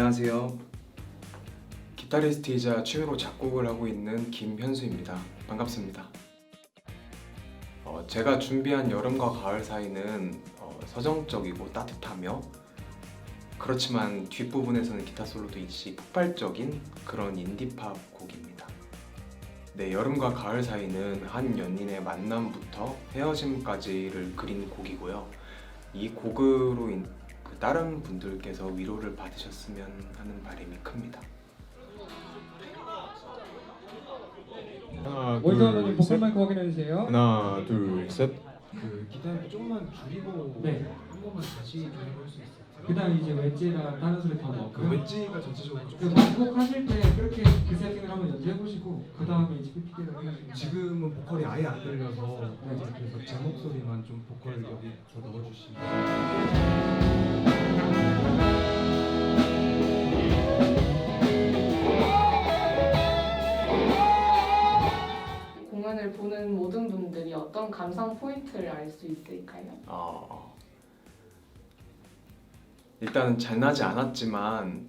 안녕하세요. 기타리스트이자 취미로 작곡을 하고 있는 김현수입니다. 반갑습니다. 어, 제가 준비한 여름과 가을 사이는 어, 서정적이고 따뜻하며 그렇지만 뒷부분에서는 기타 솔로도 있이 폭발적인 그런 인디팝 곡입니다. 네, 여름과 가을 사이는 한 연인의 만남부터 헤어짐까지를 그린 곡이고요. 이 곡으로 인, 그 다른 분들께서 위로를 받으셨으면 하는 바람이 큽니다. 하나 원서원님 보컬 둘셋 마이크 확인해 주세요. 하나 둘 셋 그 기타를 조금만 줄이고 네. 한 번만 다시 좀 해볼 수 있어요? 그다음 이제 웨지랑 다른 소리 다 그 넣고요. 웨지가 전체적으로 그좀 반복 하실 때 그렇게 그 세팅을 한번 연주해 보시고 그 다음에 이제 PPT를 해주시면 지금은 보컬이 아예 안 들려서 네. 그래서 제 목소리만 좀 보컬 여기서 넣어주시면 공연을 보는 모든 분들이 어떤 감상 포인트를 알 수 있을까요? 어, 일단은 잘나지 않았지만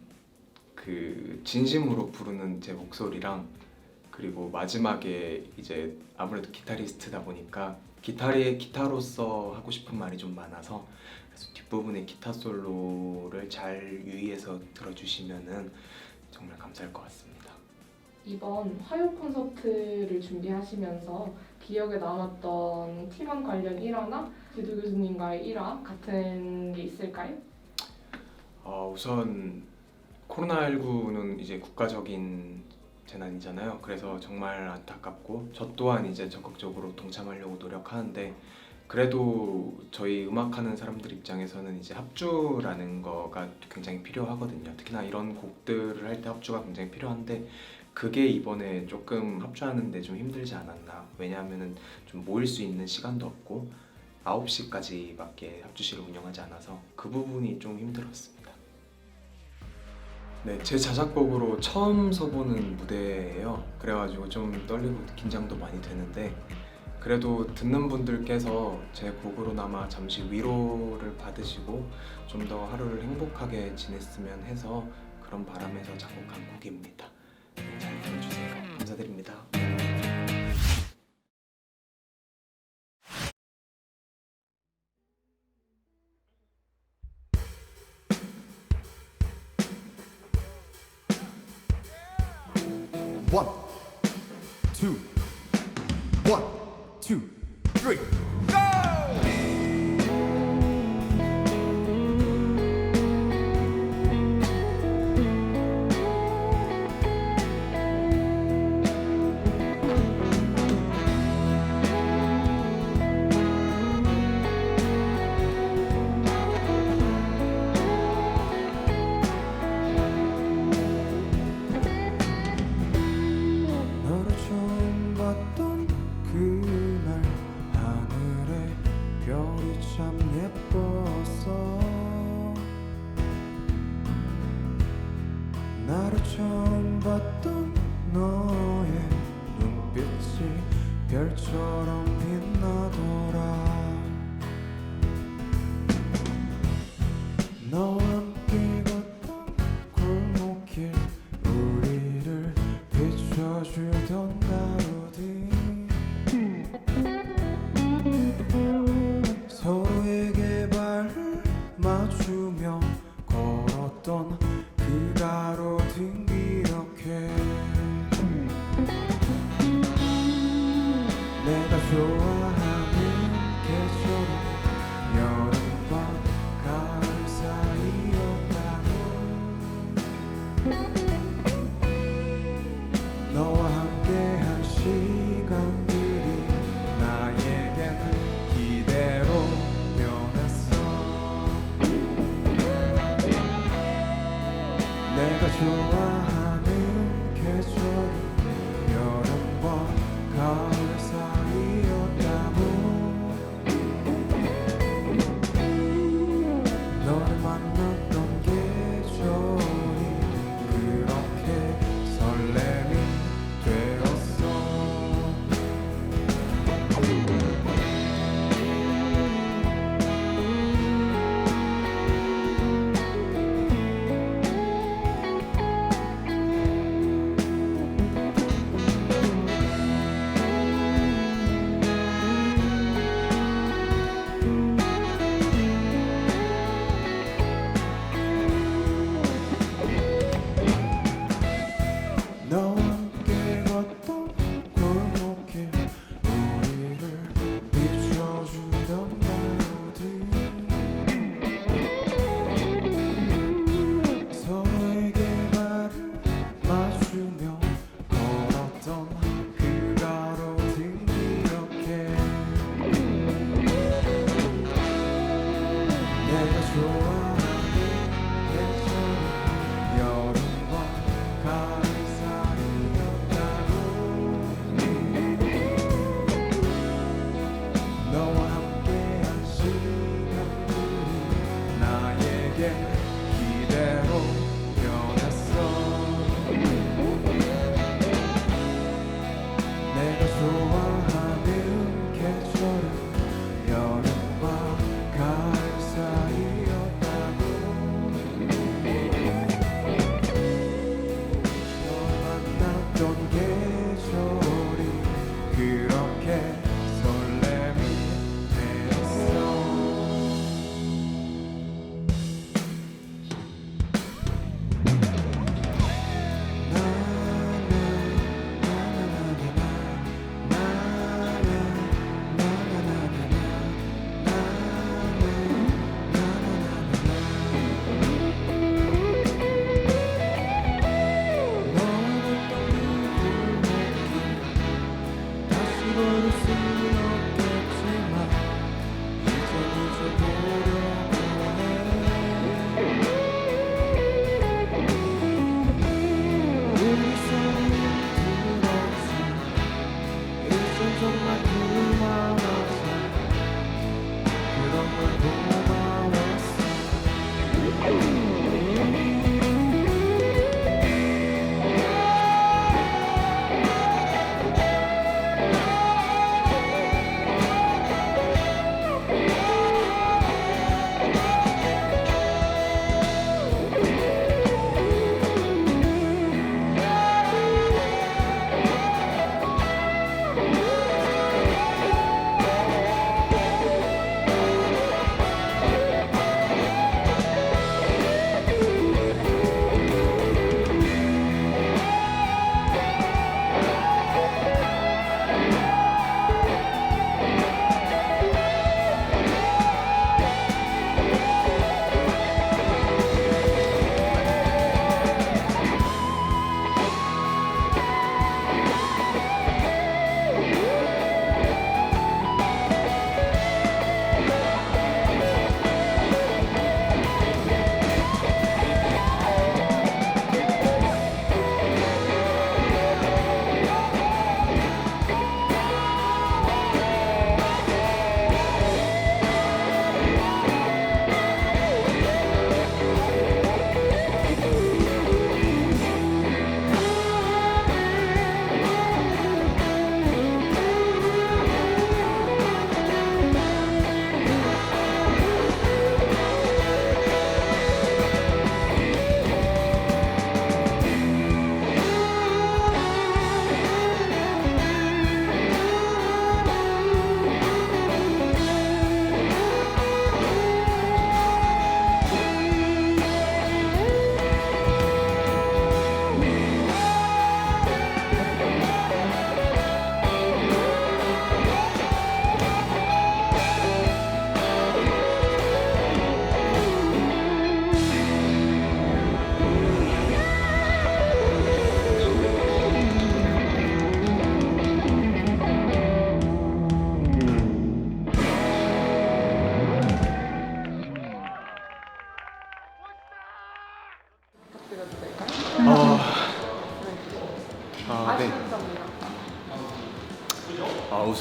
그 진심으로 부르는 제 목소리랑 그리고 마지막에 이제 아무래도 기타리스트다 보니까 기타리의 기타로서 하고 싶은 말이 좀 많아서 그래서 뒷부분에 기타 솔로를 잘 유의해서 들어주시면은 정말 감사할 것 같습니다. 이번 화요 콘서트를 준비하시면서 기억에 남았던 팀원 관련 일화나 지도 교수님과의 일화 같은 게 있을까요? 어, 우선 코로나19는 이제 국가적인 재난이잖아요. 그래서 정말 안타깝고 저 또한 이제 적극적으로 동참하려고 노력하는데 그래도 저희 음악하는 사람들 입장에서는 이제 합주라는 거가 굉장히 필요하거든요. 특히나 이런 곡들을 할 때 합주가 굉장히 필요한데 그게 이번에 조금 합주하는데 좀 힘들지 않았나. 왜냐하면은 좀 모일 수 있는 시간도 없고 9시까지밖에 합주실을 운영하지 않아서 그 부분이 좀 힘들었습니다. 네, 제 자작곡으로 처음 서보는 무대예요. 그래가지고 좀 떨리고 긴장도 많이 되는데 그래도 듣는 분들께서 제 곡으로나마 잠시 위로를 받으시고 좀 더 하루를 행복하게 지냈으면 해서 그런 바람에서 작곡한 곡입니다. 네, 잘 들어주세요. 감사드립니다. One, two, one, two, three. your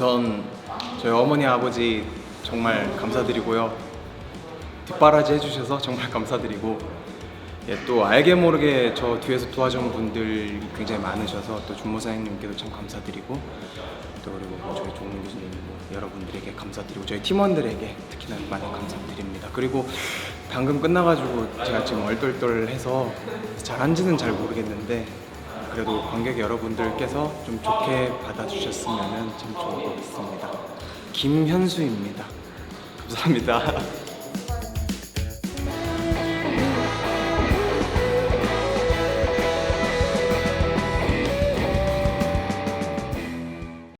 우선 저희 어머니 아버지 정말 감사드리고요. 뒷바라지 해주셔서 정말 감사드리고 예, 또 알게 모르게 저 뒤에서 도와준 분들이 굉장히 많으셔서 또 준모사님께도 참 감사드리고 또 그리고 뭐 저희 조은 교수님 뭐 여러분들에게 감사드리고 저희 팀원들에게 특히나 많이 감사드립니다. 그리고 방금 끝나가지고 제가 지금 얼떨떨해서 잘한지는 잘 모르겠는데 그래도 관객 여러분들께서 좀 좋게 받아주셨으면 참 좋을 것 같습니다. 김현수입니다. 감사합니다.